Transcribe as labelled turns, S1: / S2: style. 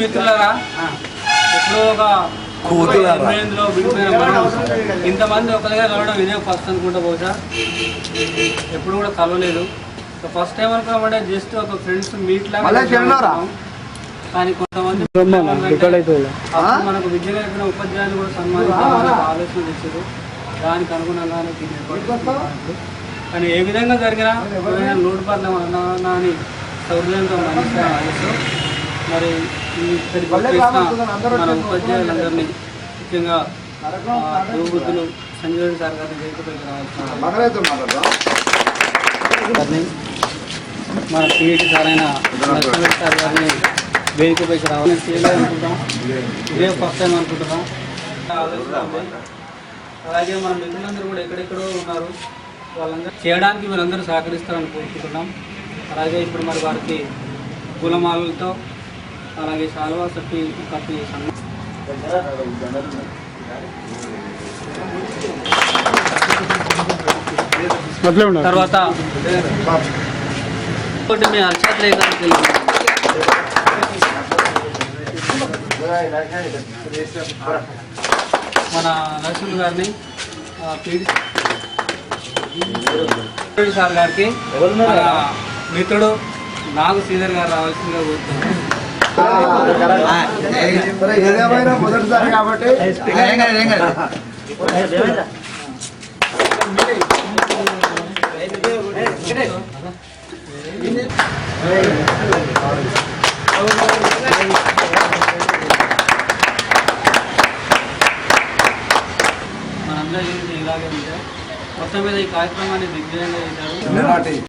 S1: మిత్రులరా ఎప్పుడో ఒక ఇంతమంది ఒకరిగా కలవడం ఇదే ఫస్ట్ అనుకుంటా బహుశా. ఎప్పుడు కూడా కలవలేదు. ఫస్ట్ టైం అనుకున్నామంటే జస్ట్ ఒక ఫ్రెండ్స్ మీట్ లాగా కానీ కొంతమంది మనకు విద్య నేర్పిన ఉపాధ్యాయులు కూడా సన్మానించాలని ఆలోచన తెచ్చారు. దానికి అనుగుణంగానే. కానీ ఏ విధంగా జరిగినా ఎవరైనా నోటు పట్ల అన్నా అని సౌకర్యంతో మనిషి ఆలోచన. మరి మన ఉపాధ్యాయులందరినీ ముఖ్యంగా యువబుద్ధులు సంజయ్ సార్ రావాల్సిన మన పిహెచ్ సార్ అయిన సార్ గారిని వేదికపైకి రావాలని చేయలేదు అనుకుంటాం ఇదే ఫస్ట్ టైం అనుకుంటున్నాం. అలాగే మన మిత్రులందరూ కూడా ఎక్కడెక్కడో ఉన్నారు. వాళ్ళందరూ చేయడానికి మీరందరూ సహకరిస్తారని కోరుకుంటున్నాం. అలాగే ఇప్పుడు మరి వారికి పూలమాలలతో అలాగే శాలువా కట్టి కట్టి తర్వాత ఒకటి మీ అర్చత్ లేఖానికి మన నరసింహ గారిని పీడి సార్ గారికి మన మిత్రుడు నాగు శ్రీధర్ గారు రావాల్సిందిగా కోరుతున్నాను.
S2: ఏదేమైనా మొదటిసారి కాబట్టి
S1: మనందరి గురించి ఇలాగే ఉంటాయి మొత్తం మీద ఈ కార్యక్రమాన్ని దిగ్విజయంగా చేశారు.